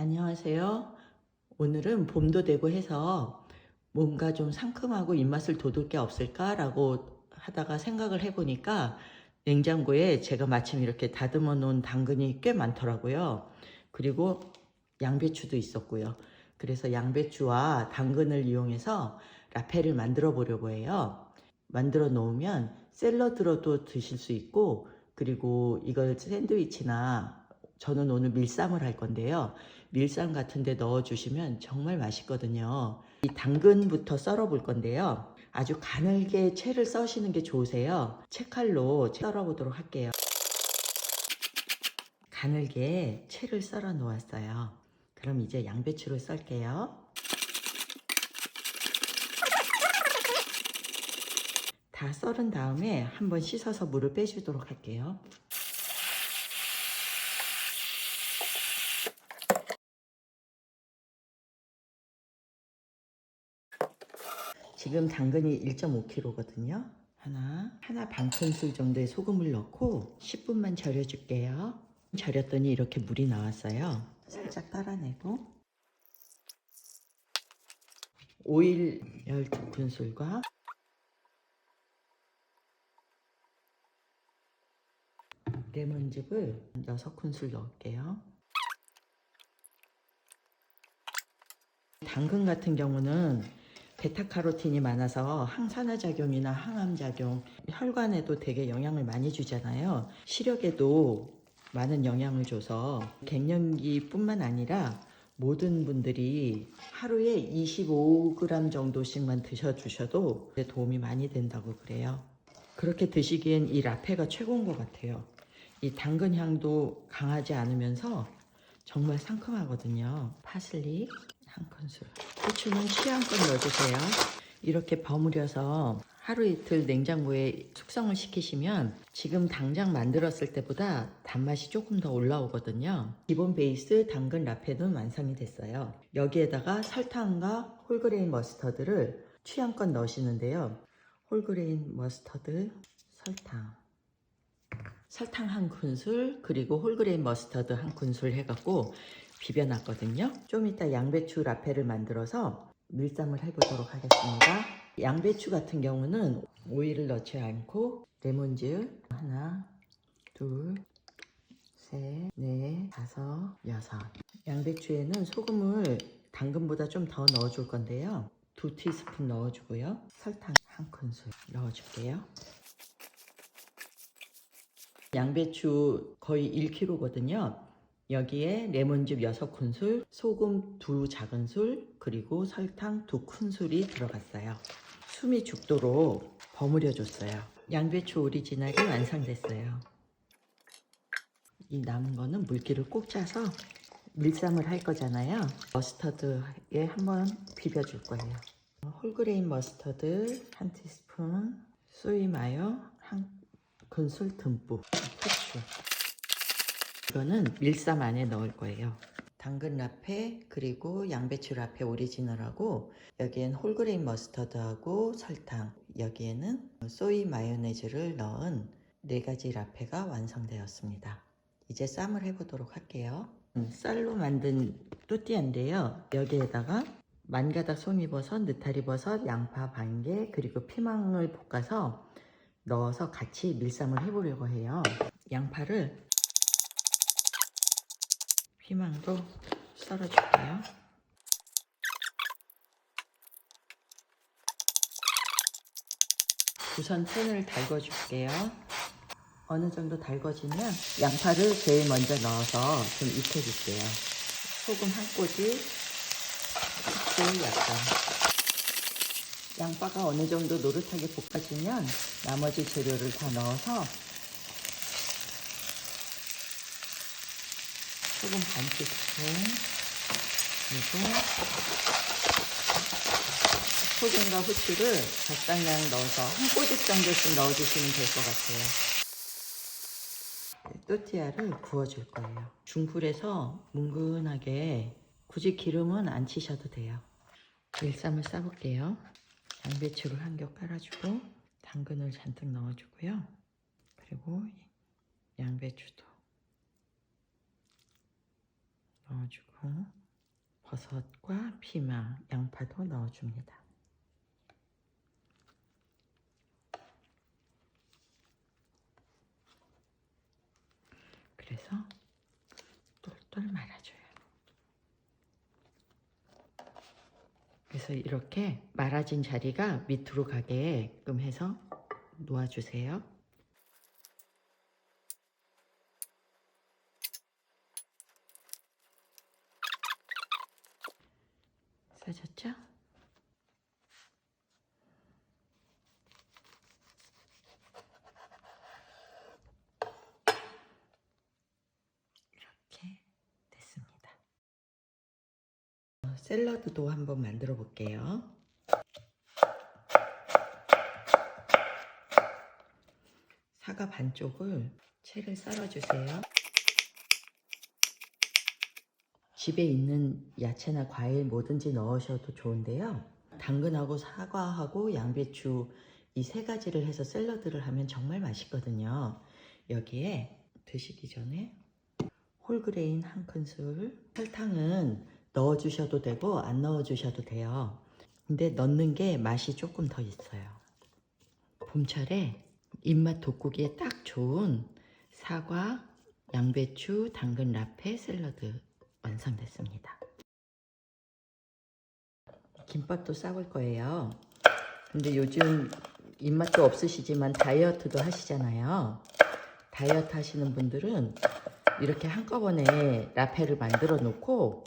안녕하세요. 오늘은 봄도 되고 해서 뭔가 좀 상큼하고 입맛을 돋을 게 없을까라고 하다가 생각을 해보니까 냉장고에 제가 마침 이렇게 다듬어 놓은 당근이 꽤 많더라고요. 그리고 양배추도 있었고요. 그래서 양배추와 당근을 이용해서 라페를 만들어 보려고 해요. 만들어 놓으면 샐러드로도 드실 수 있고 그리고 이걸 샌드위치나 저는 오늘 밀쌈을 할 건데요. 밀쌈 같은 데 넣어 주시면 정말 맛있거든요. 이 당근부터 썰어 볼 건데요. 아주 가늘게 채를 써시는 게 좋으세요. 채칼로 썰어 보도록 할게요. 가늘게 채를 썰어 놓았어요. 그럼 이제 양배추를 썰게요. 다 썰은 다음에 한번 씻어서 물을 빼주도록 할게요. 지금 당근이 1.5kg거든요. 하나, 하나 반 큰술 정도의 소금을 넣고 10분만 절여줄게요. 절였더니 이렇게 물이 나왔어요. 살짝 따라내고 오일 12큰술과 레몬즙을 6큰술 넣을게요. 당근 같은 경우는 베타카로틴이 많아서 항산화 작용이나 항암 작용, 혈관에도 되게 영향을 많이 주잖아요. 시력에도 많은 영향을 줘서 갱년기뿐만 아니라 모든 분들이 하루에 25g 정도씩만 드셔 주셔도 도움이 많이 된다고 그래요. 그렇게 드시기엔 이 라페가 최고인 것 같아요. 이 당근 향도 강하지 않으면서 정말 상큼하거든요. 파슬리 한 큰술. 후추는 취향껏 넣어주세요. 이렇게 버무려서 하루 이틀 냉장고에 숙성을 시키시면 지금 당장 만들었을 때보다 단맛이 조금 더 올라오거든요. 기본 베이스 당근 라페는 완성이 됐어요. 여기에다가 설탕과 홀그레인 머스터드를 취향껏 넣으시는데요. 홀그레인 머스터드, 설탕, 설탕 한 큰술 그리고 홀그레인 머스터드 한 큰술 해갖고 비벼놨거든요. 좀 이따 양배추 라페를 만들어서 밀쌈을 해보도록 하겠습니다. 양배추 같은 경우는 오일을 넣지 않고 레몬즙 하나, 둘, 셋, 넷, 다섯, 여섯. 양배추에는 소금을 당근보다 좀 더 넣어줄 건데요. 두 티스푼 넣어주고요. 설탕 한 큰술 넣어줄게요. 양배추 거의 1kg거든요. 여기에 레몬즙 6큰술, 소금 2 작은술, 그리고 설탕 2큰술이 들어갔어요. 숨이 죽도록 버무려 줬어요. 양배추 오리지널이 완성됐어요. 이 남은 거는 물기를 꼭 짜서 밀쌈을 할 거잖아요. 머스터드에 한번 비벼 줄 거예요. 홀그레인 머스터드 한 티스푼, 소이 마요 한 큰술 듬뿍, 후추. 이거는 밀쌈 안에 넣을 거예요. 당근 라페 그리고 양배추 라페 오리지널하고 여기엔 홀그레인 머스터드하고 설탕 여기에는 소이 마요네즈를 넣은 네 가지 라페가 완성되었습니다. 이제 쌈을 해보도록 할게요. 음, 쌀로 만든 또띠아인데요. 여기에다가 만가닥 송이버섯, 느타리버섯, 양파 반 개 그리고 피망을 볶아서 넣어서 같이 밀쌈을 해보려고 해요. 양파를 피망도 썰어줄게요. 우선 팬을 달궈줄게요. 어느 정도 달궈지면 양파를 제일 먼저 넣어서 좀 익혀줄게요. 소금 한 꼬집, 후추 약간. 양파가 어느 정도 노릇하게 볶아지면 나머지 재료를 다 넣어서 소금 반 티스푼 그리고 소금과 후추를 적당량 넣어서 한 꼬집 정도씩 넣어주시면 될 것 같아요. 또띠아를 구워줄 거예요. 중불에서 뭉근하게 굳이 기름은 안 치셔도 돼요. 밀쌈을 싸볼게요. 양배추를 한 겹 깔아주고 당근을 잔뜩 넣어주고요. 그리고 양배추도 넣어주고 버섯과 피망, 양파도 넣어줍니다. 그래서 똘똘 말아줘요. 그래서 이렇게 말아진 자리가 밑으로 가게끔 해서 놓아주세요. 싸졌죠? 이렇게 됐습니다. 어, 샐러드도 한번 만들어 볼게요. 사과 반쪽을 채를 썰어주세요. 집에 있는 야채나 과일 뭐든지 넣으셔도 좋은데요. 당근하고 사과하고 양배추 이 세 가지를 해서 샐러드를 하면 정말 맛있거든요. 여기에 드시기 전에 홀그레인 한 큰술 설탕은 넣어주셔도 되고 안 넣어주셔도 돼요. 근데 넣는 게 맛이 조금 더 있어요. 봄철에 입맛 돋구기에 딱 좋은 사과, 양배추, 당근 라페 샐러드 완성됐습니다. 김밥도 싸볼 거예요. 근데 요즘 입맛도 없으시지만 다이어트도 하시잖아요. 다이어트 하시는 분들은 이렇게 한꺼번에 라페를 만들어 놓고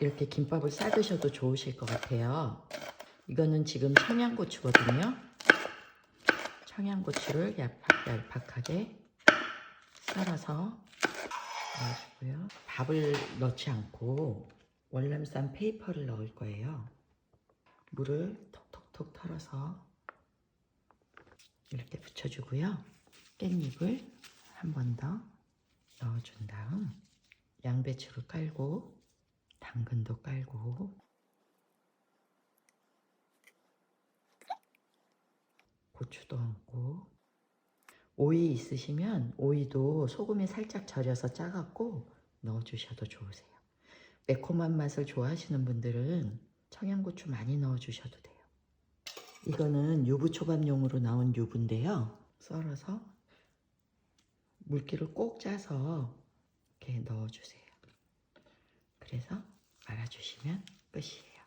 이렇게 김밥을 싸 드셔도 좋으실 것 같아요. 이거는 지금 청양고추거든요. 청양고추를 얄팍, 얄팍하게 썰어서 넣어주고요. 밥을 넣지 않고 월남쌈 페이퍼를 넣을 거예요. 물을 톡톡톡 털어서 이렇게 붙여주고요. 깻잎을 한 번 더 넣어준 다음 양배추를 깔고 당근도 깔고 고추도 얹고 오이 있으시면 오이도 소금에 살짝 절여서 짜갖고 넣어주셔도 좋으세요. 매콤한 맛을 좋아하시는 분들은 청양고추 많이 넣어주셔도 돼요. 이거는 유부초밥용으로 나온 유부인데요. 썰어서 물기를 꼭 짜서 이렇게 넣어주세요. 그래서 말아주시면 끝이에요.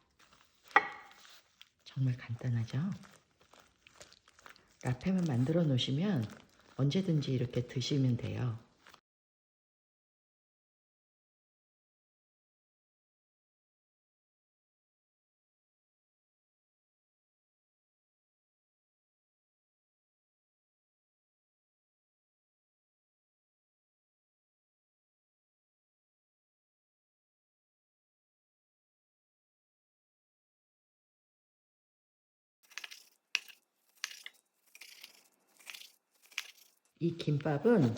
정말 간단하죠? 라페만 만들어 놓으시면 언제든지 이렇게 드시면 돼요. 이 김밥은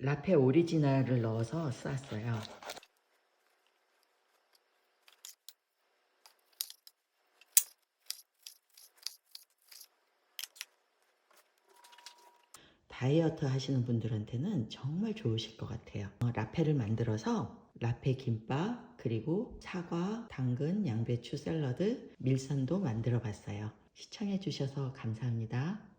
라페 오리지널을 넣어서 쌌어요. 다이어트 하시는 분들한테는 정말 좋으실 것 같아요. 어, 라페를 만들어서 라페 김밥 그리고 사과, 당근, 양배추 샐러드, 밀산도 만들어 봤어요. 시청해 주셔서 감사합니다.